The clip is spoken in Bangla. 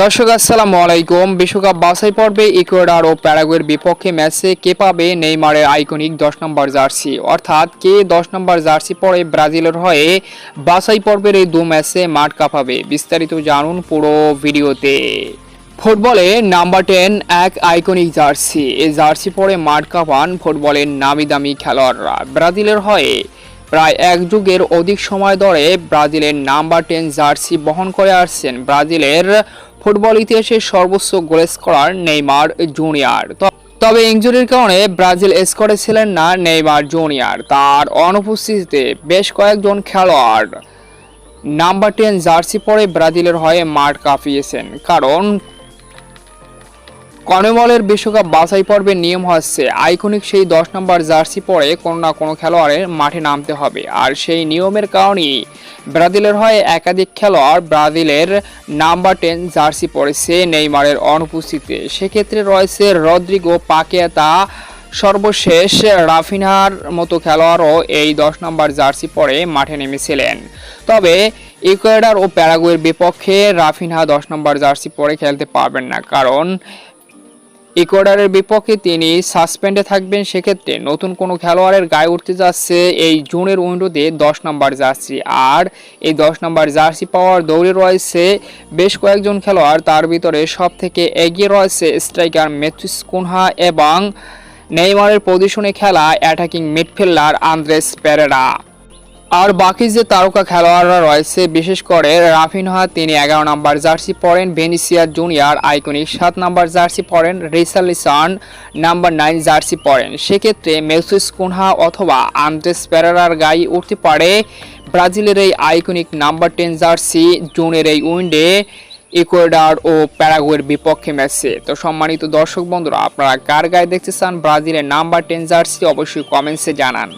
দর্শক, আসসালামু আলাইকুম। বিশ্বকাপ বাছাই পর্বে ইকুয়েডার ও প্যারাগুয়ের বিপক্ষে ম্যাচে কে পাবে নেইমারের আইকনিক দশ নম্বর জার্সি? অর্থাৎ কে দশ নম্বর জার্সি পরে ব্রাজিলের হয়ে বাছাই পর্বের এই দু ম্যাচে মাঠ কাঁপাবে? বিস্তারিত জানুন পুরো ভিডিওতে। ফুটবলে নাম্বার টেন, এক আইকনিক জার্সি। এই জার্সি পরে মাঠ কাঁপান ফুটবলের নামি দামি খেলোয়াড়রা। ব্রাজিলের হয়ে প্রায় এক যুগের অধিক সময় ধরে ব্রাজিলের নাম্বার টেন জার্সি বহন করে আসছেন ব্রাজিলের ফুটবল ইতিহাসে সর্বোচ্চ গোল স্কোরার নেইমার জুনিয়র। তবে ইঞ্জুরির কারণে ব্রাজিল স্কোরে ছিলেন না নেইমার জুনিয়র। তার অনুপস্থিতিতে বেশ কয়েকজন খেলোয়াড়। নাম্বার টেন জার্সি পরে ব্রাজিলের হয়ে মাঠ কাঁপিয়েছেন। কারণ কনমলের বিশ্বকাপ বাছাই পর্বের নিয়ম হচ্ছে, আইকনিক সেই দশ নম্বর জার্সি পরে কোনো না কোনো খেলোয়াড়ের মাঠে নামতে হবে। আর সেই নিয়মের কারণেই ব্রাজিলের হয়ে একাধিক খেলোয়াড় ব্রাজিলের নাম্বার টেন জার্সি পরেছে নেইমারের অনুপস্থিতিতে। সেক্ষেত্রে রয়েছে রদ্রিগো পাকেতা সর্বশেষ রাফিনহার মতো খেলোয়াড়ও এই দশ নম্বর জার্সি পরে মাঠে নেমেছিলেন। তবে ইকুয়েডার ও প্যারাগুয়ের বিপক্ষে রাফিনহা দশ নম্বর জার্সি পরে খেলতে পারবেন না, কারণ ইকুয়েডারের বিপক্ষে তিনি সাসপেন্ডে থাকবেন সেক্ষেত্রে নতুন কোনো খেলোয়াড়ের গায়ে উঠতে যাচ্ছে এই জুনের উইন্ডোতে দশ নম্বর জার্সি। আর এই দশ নম্বর জার্সি পাওয়ার দৌড়ে রয়েছে বেশ কয়েকজন খেলোয়াড়, তার ভিতরে সব থেকে এগিয়ে রয়েছে স্ট্রাইকার মেথিস কুনহা এবং নেইমারের পজিশনে খেলা অ্যাটাকিং মিডফিল্ডার আন্দ্রেস পেরেরা। আর বাকি যে তারকা খেলোয়াড়রা রয়েছে, বিশেষ করে রাফিনহা, তিনি এগারো নম্বর জার্সি পরেন, ভেনিসিয়া জুনিয়র আইকনিক সাত নম্বর জার্সি পরেন রিসালিসন নাম্বার নাইন জার্সি পরেন। সেক্ষেত্রে মেসিস কুনহা অথবা আন্দ্রেস পেরারার গায়ে উঠতে পারে ব্রাজিলের এই আইকনিক নাম্বার টেন জার্সি জুনের এই উইন্ডে ইকুয়েডার ও প্যারাগুয়ের বিপক্ষে ম্যাচে। তো সম্মানিত দর্শক বন্ধুরা, আপনারা কার গায়ে দেখতে চান ব্রাজিলের নাম্বার টেন জার্সি, অবশ্যই কমেন্টসে জানান।